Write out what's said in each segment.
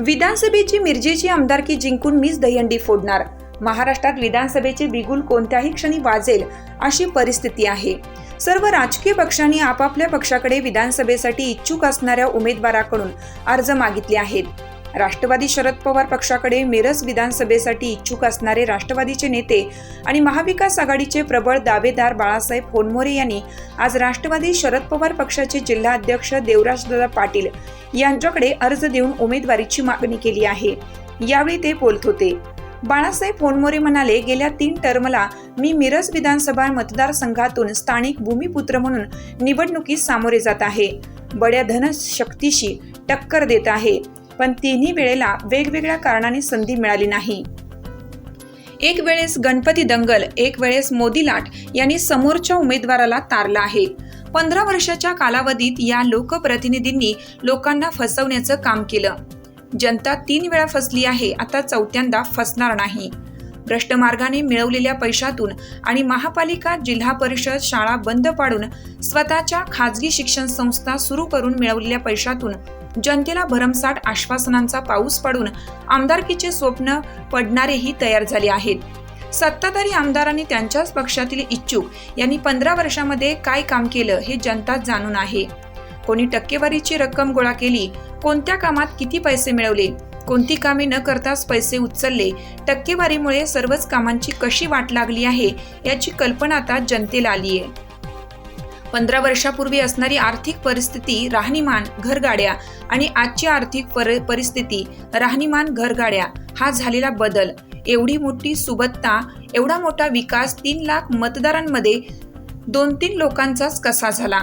विधानसभेची मिरजेची आमदारकी जिंकून मीच दहीहंडी फोडणार. महाराष्ट्रात विधानसभेचे बिगुल कोणत्याही क्षणी वाजेल अशी परिस्थिती आहे. सर्व राजकीय पक्षांनी आपापल्या पक्षाकडे विधानसभेसाठी इच्छुक असणाऱ्या उमेदवाराकडून अर्ज मागितले आहेत. राष्ट्रवादी शरद पवार पक्षाकडे मिरज विधानसभेसाठी इच्छुक असणारे राष्ट्रवादीचे नेते आणि महाविकास आघाडीचे प्रबळ दावेदार बाळासाहेब होनमोरे यांनी आज राष्ट्रवादी शरद पवार पक्षाचे जिल्हाध्यक्ष देवराजदादा पाटील यांच्याकडे अर्ज देऊन उमेदवारीची मागणी केली आहे. यावेळी ते बोलत होते. बाळासाहेब होनमोरे म्हणाले गेल्या तीन टर्मला मी मिरज विधानसभा मतदारसंघातून स्थानिक भूमिपुत्र म्हणून निवडणुकीस सामोरे जात आहे. बड्या धनशक्तीशी टक्कर देत आहे पण तिन्ही वेळेला वेगवेगळ्या कारणाने संधी मिळाली नाही. एक वेळेस गणपती दंगल एक वेळेस मोदी लाट यांनी समोरच्या उमेदवाराला तारलं आहे. पंधरा वर्षाच्या कालावधीत या लोकप्रतिनिधींनी लोकांना फसवण्याचं काम केलं. जनता तीन वेळा फसली आहे आता चौथ्यांदा फसणार नाही. भ्रष्ट मार्गाने मिळवलेल्या पैशातून आणि महापालिका जिल्हा परिषद शाळा बंद पाडून स्वतःच्या खाजगी शिक्षण संस्था सुरू करून मिळवलेल्या पैशातून जनतेला भरमसाठ आश्वासनांचा पाऊस पाडून आमदारकीचे स्वप्न पडणारेही तयार झाले आहेत. सत्ताधारी आमदारांनी त्यांच्याच पक्षातील इच्छुक यांनी पंधरा वर्षामध्ये काय काम केलं हे जनता जाणून आहे. कोणी टक्केवारीची रक्कम गोळा केली कोणत्या कामात किती पैसे मिळवले? कोणती कामे न करताच पैसे उचलले? टक्केवारीमुळे सर्वच कामांची कशी वाट लागली आहे याची कल्पना आता जनतेला आली आहे. पंधरा वर्षापूर्वी असणारी आर्थिक परिस्थिती राहणीमान घरगाड्या आणि आजची आर्थिक पर परिस्थिती राहणीमान घरगाड्या हा झालेला बदल. एवढी मोठी सुबत्ता एवढा मोठा विकास तीन लाख मतदारांमध्ये दोन तीन लोकांचाच कसा झाला?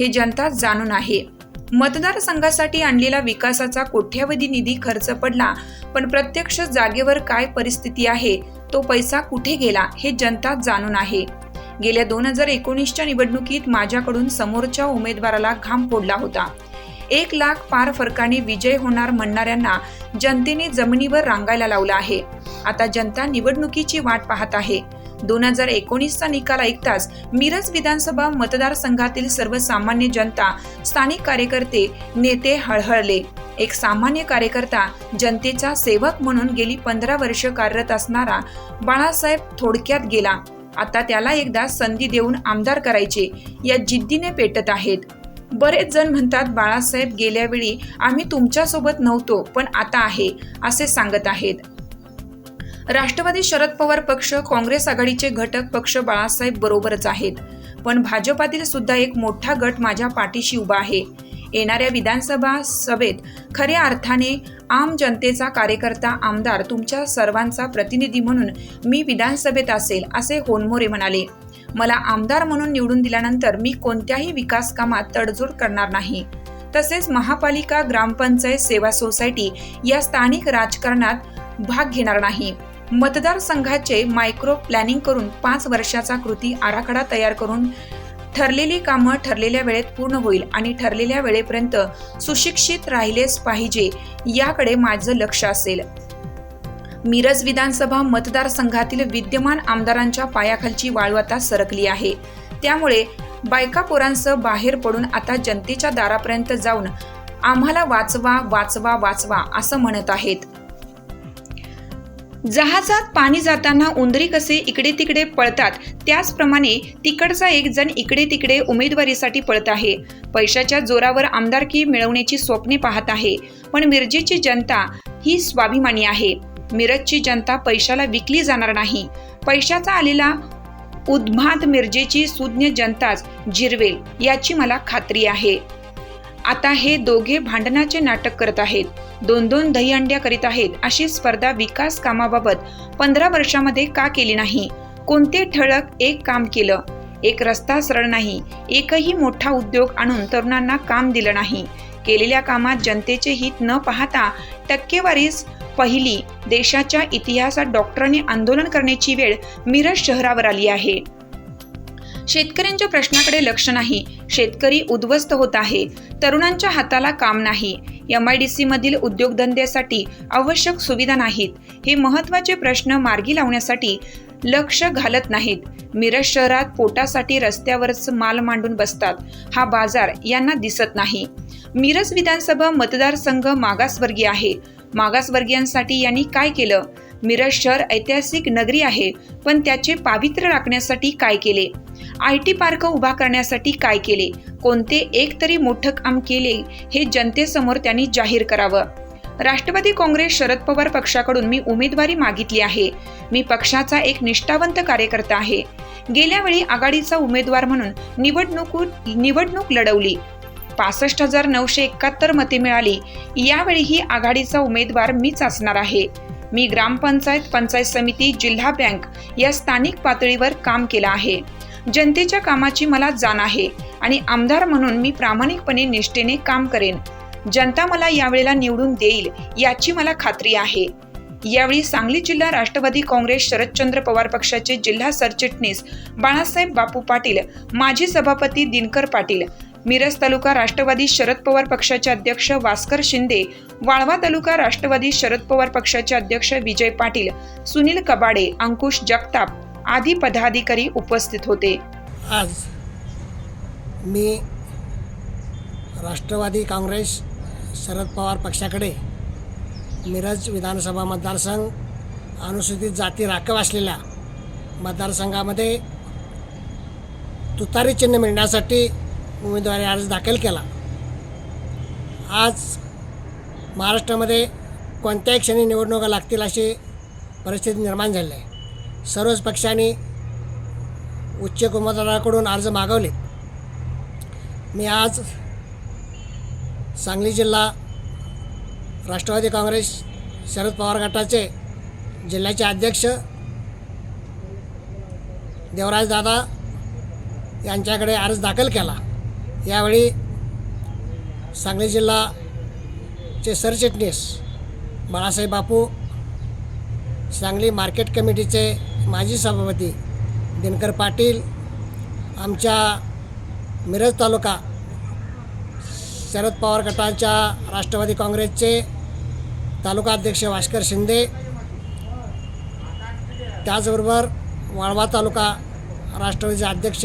हे जनता जाणून आहे. मतदारसंघासाठी आणलेला विकासाचा कोट्यावधी निधी खर्च पडला पण प्रत्यक्ष जागेवर काय परिस्थिती आहे तो पैसा कुठे गेला हे जनता जाणून आहे. गेल्या दोन हजार एकोणीसच्या निवडणुकीत माझ्याकडून समोरच्या उमेदवाराला घाम फोडला होता. एक लाख पार फरकाने विजय होणार म्हणणाऱ्यांना जनतेने जमिनीवर रांगायला लावला आहे. आता जनता निवडणुकीची वाट पाहत आहे. दोन हजार एकोणीसचा निकाल ऐकताच मिरज विधानसभा मतदारसंघातील सर्वसामान्य जनता स्थानिक कार्यकर्ते नेते हळहळले. एक सामान्य कार्यकर्ता जनतेचा सेवक म्हणून गेली पंधरा वर्ष कार्यरत असणारा बाळासाहेब थोडक्यात गेला. आता त्याला एकदा संधी देऊन आमदार करायचे या जिद्दीने पेटत आहेत. बरेच जण म्हणतात बाळासाहेब गेल्यावेळी आम्ही तुमच्यासोबत नव्हतो पण आता आहे असे सांगत आहेत. राष्ट्रवादी शरद पवार पक्ष काँग्रेस आघाडीचे घटक पक्ष बाळासाहेब बरोबरच आहेत. पण भाजपातील सुद्धा एक मोठा गट माझ्या पाठीशी उभा आहे. येणाऱ्या विधानसभा सभेत खऱ्या अर्थाने आम जनतेचा कार्यकर्ता आमदार तुमच्या सर्वांचा प्रतिनिधी म्हणून मी विधानसभेत असेल असे होनमोरे म्हणाले. मला आमदार म्हणून निवडून दिल्यानंतर मी कोणत्याही विकास कामात तडजोड करणार नाही. तसेच महापालिका ग्रामपंचायत सेवा सोसायटी या स्थानिक राजकारणात भाग घेणार नाही. मतदारसंघाचे मायक्रो प्लॅनिंग करून पाच वर्षाचा कृती आराखडा तयार करून ठरलेली कामं ठरलेल्या वेळेत पूर्ण होईल आणि ठरलेल्या वेळेपर्यंत सुशिक्षित राहिलेच पाहिजे याकडे माझं लक्ष असेल. मिरज विधानसभा मतदारसंघातील विद्यमान आमदारांच्या पायाखालची वाळू आता सरकली आहे. त्यामुळे बायका पोरांसह बाहेर पडून आता जनतेच्या दारापर्यंत जाऊन आम्हाला वाचवा वाचवा वाचवा असं म्हणत आहेत. जहाजात पाणी जाताना उंदरी कसे इकडे तिकडे पळतात त्याचप्रमाणे तिकडचा एक जण इकडे तिकडे उमेदवारीसाठी पळत आहे. पैशाच्या जोरावर आमदारकी मिळवण्याची स्वप्ने पाहत आहे. पण मिरजेची जनता ही स्वाभिमानी आहे. मिरजची जनता पैशाला विकली जाणार नाही. पैशाचा आलेला उद्भात मिरजेची सुज्ञ जनताच जिरवेल याची मला खात्री आहे. आता हे दोघे भांडणाचे नाटक करत आहेत. दोन दोन दहीहंड्या करीत आहेत. अशी स्पर्धा विकास कामाबाबत पंधरा वर्षामध्ये का केली नाही? कोणते ठळक एक काम केलं? एक रस्ता सरळ नाही. एकही मोठा उद्योग आणून तरुणांना काम दिलं नाही. केलेल्या कामात जनतेचे हित न पाहता टक्केवारीस पहिली देशाच्या इतिहासात डॉक्टरांनी आंदोलन करण्याची वेळ मिरज शहरावर आली आहे. शेतकऱ्यांच्या प्रश्नाकडे लक्ष नाही. शेतकरी उद्ध्वस्त होत आहे. तरुणांच्या हाताला काम नाही. एम आय डी सी मधील उद्योगधंद्यासाठी आवश्यक सुविधा नाहीत. हे महत्त्वाचे प्रश्न मार्गी लावण्यासाठी लक्ष घालत नाहीत. मिरज शहरात पोटासाठी रस्त्यावरच माल मांडून बसतात. हा बाजार यांना दिसत नाही. मिरज विधानसभा मतदारसंघ मागासवर्गीय आहे. मागासवर्गीयांसाठी यांनी काय केलं? मिरज शहर ऐतिहासिक नगरी आहे पण त्याचे पावित्र्य राखण्यासाठी काय केले? आय टी पार्क उभा करण्यासाठी काय केले? कोणते एक तरी मोठं काम केले हे जनतेसमोर त्यांनी जाहीर करावं. राष्ट्रवादी काँग्रेस शरद पवार पक्षाकडून मी उमेदवारी मागितली आहे. मी पक्षाचा एक निष्ठावंत कार्यकर्ता आहे. गेल्या वेळी आघाडीचा उमेदवार म्हणून निवडणूक निवडणूक लढवली. पासष्ट हजार नऊशे एकाहत्तर मते मिळाली. यावेळीही आघाडीचा उमेदवार मीच असणार आहे. मी ग्रामपंचायत पंचायत समिती जिल्हा बँक या स्थानिक पातळीवर काम केलं आहे. जनतेच्या कामाची मला जाण आहे आणि आमदार म्हणून मी प्रामाणिकपणे निष्ठेने काम करेन. जनता मला यावेळेला निवडून देईल याची मला खात्री आहे. यावेळी सांगली जिल्हा राष्ट्रवादी काँग्रेस शरदचंद्र पवार पक्षाचे जिल्हा सरचिटणीस बाळासाहेब बापू पाटील माजी सभापती दिनकर पाटील मिरज तालुका राष्ट्रवादी शरद पवार पक्षाचे अध्यक्ष वास्कर शिंदे वाळवा तालुका राष्ट्रवादी शरद पवार पक्षाचे अध्यक्ष विजय पाटील सुनील कबाडे अंकुश जगताप आदी पदाधिकारी उपस्थित होते. आज मी राष्ट्रवादी काँग्रेस शरद पवार पक्षाकडे मिरज विधानसभा मतदारसंघ अनुसूचित जाती राखव असलेल्या मतदारसंघामध्ये तुतारी चिन्ह मिळण्यासाठी उमेदवारी अर्ज दाखल केला. आज महाराष्ट्रामध्ये कोणत्याही क्षणी निवडणुका लागतील अशी परिस्थिती निर्माण झाली आहे. सर्वच पक्षांनी उच्च उमेदवाराकडून अर्ज मागवले मी आज सांगली जिल्हा राष्ट्रवादी काँग्रेस शरद पवार गटाचे जिल्ह्याचे अध्यक्ष देवराजदादा यांच्याकडे अर्ज दाखल केला. यावेळी सांगली जिल्हाचे सरचिटणीस बाळासाहेब बापू सांगली मार्केट कमिटीचे माजी सभापती दिनकर पाटील आमच्या मिरज तालुका शरद पवार गटाच्या राष्ट्रवादी काँग्रेसचे तालुका अध्यक्ष भास्कर शिंदे त्याचबरोबर वाळवा तालुका राष्ट्रवादीचे अध्यक्ष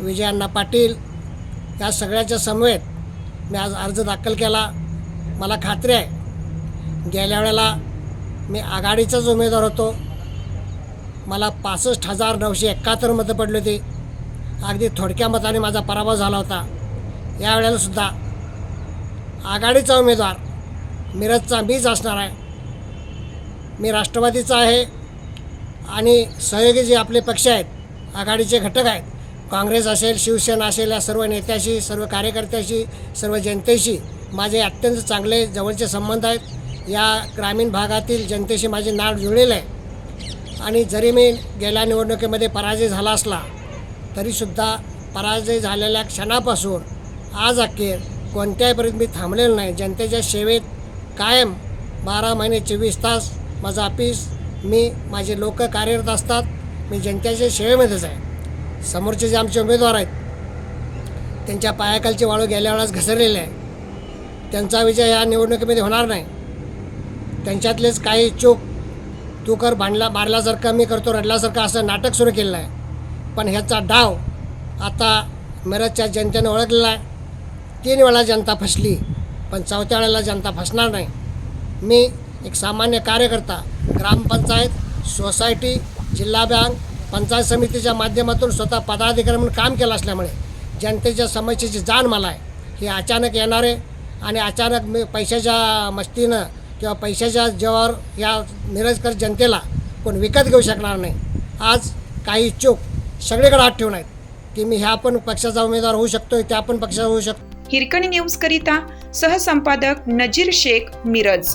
विजयाण्णा पाटील या सगळ्याच्या समवेत मी आज अर्ज दाखल केला. मला खात्री आहे. गेल्या वेळेला मी आघाडीचाच उमेदवार होतो. मला पासष्ट हजार नऊशे एकाहत्तर मतं पडली होती. अगदी थोडक्या मताने माझा पराभव झाला होता. यावेळेला सुद्धा आघाडीचा उमेदवार मिरजचा मीच असणार आहे. मी राष्ट्रवादीचा आहे. आणि सहयोगी जे आपले पक्ष आहेत आघाडीचे घटक आहेत काँग्रेस असेल शिवसेना असेल या सर्व नेत्याशी सर्व कार्यकर्त्याशी सर्व जनतेशी माझे अत्यंत चांगले जवळचे संबंध आहेत. या ग्रामीण भागातील जनतेशी माझे नाळ जुळलेलं आहे. आणि जरी मी गेल्या निवडणुकीमध्ये पराजय झाला असला तरीसुद्धा पराजय झालेल्या क्षणापासून आज अखेर कोणत्याहीपर्यंत मी थांबलेलो नाही. जनतेच्या सेवेत कायम बारा महिने चोवीस तास माझं ऑफिस मी माझे लोक कार्यरत असतात. मी जनतेच्या सेवेमध्येच आहे. समोरचे जे आमचे उमेदवार आहेत त्यांच्या पायाखालचे वाळू गेल्या वेळेस घसरलेले आहे. त्यांचा विजय या निवडणुकीमध्ये होणार नाही. त्यांच्यातलेच काही चूक तू कर भांडला मारल्यासारखं मी करतो रडल्यासारखं असं नाटक सुरू केलेलं आहे. पण ह्याचा डाव आता मिरजच्या जनतेनं ओळखलेला आहे. तीन वेळा जनता फसली पण चौथ्या वेळेला जनता फसणार नाही. मी एक सामान्य कार्यकर्ता ग्रामपंचायत सोसायटी जिल्हा बँक पंचायत समितीच्या माध्यमातून स्वतः पदाधिकारी म्हणून काम केलं असल्यामुळे जनतेच्या समस्येची जाण मला आहे. ही अचानक येणारे आणि अचानक मी पैशाच्या मस्तीनं किंवा पैशाच्या जेव्हावर या मिरजकर जनतेला कोण विकत घेऊ शकणार नाही. आज काही इच्छुक सगळीकडे हात ठेवून आहेत की मी ह्या पण पक्षाचा उमेदवार होऊ शकतो त्या पण पक्षाचा होऊ शकतो हिरकणी न्यूज करिता सहसंपादक नजीर शेख मिरज.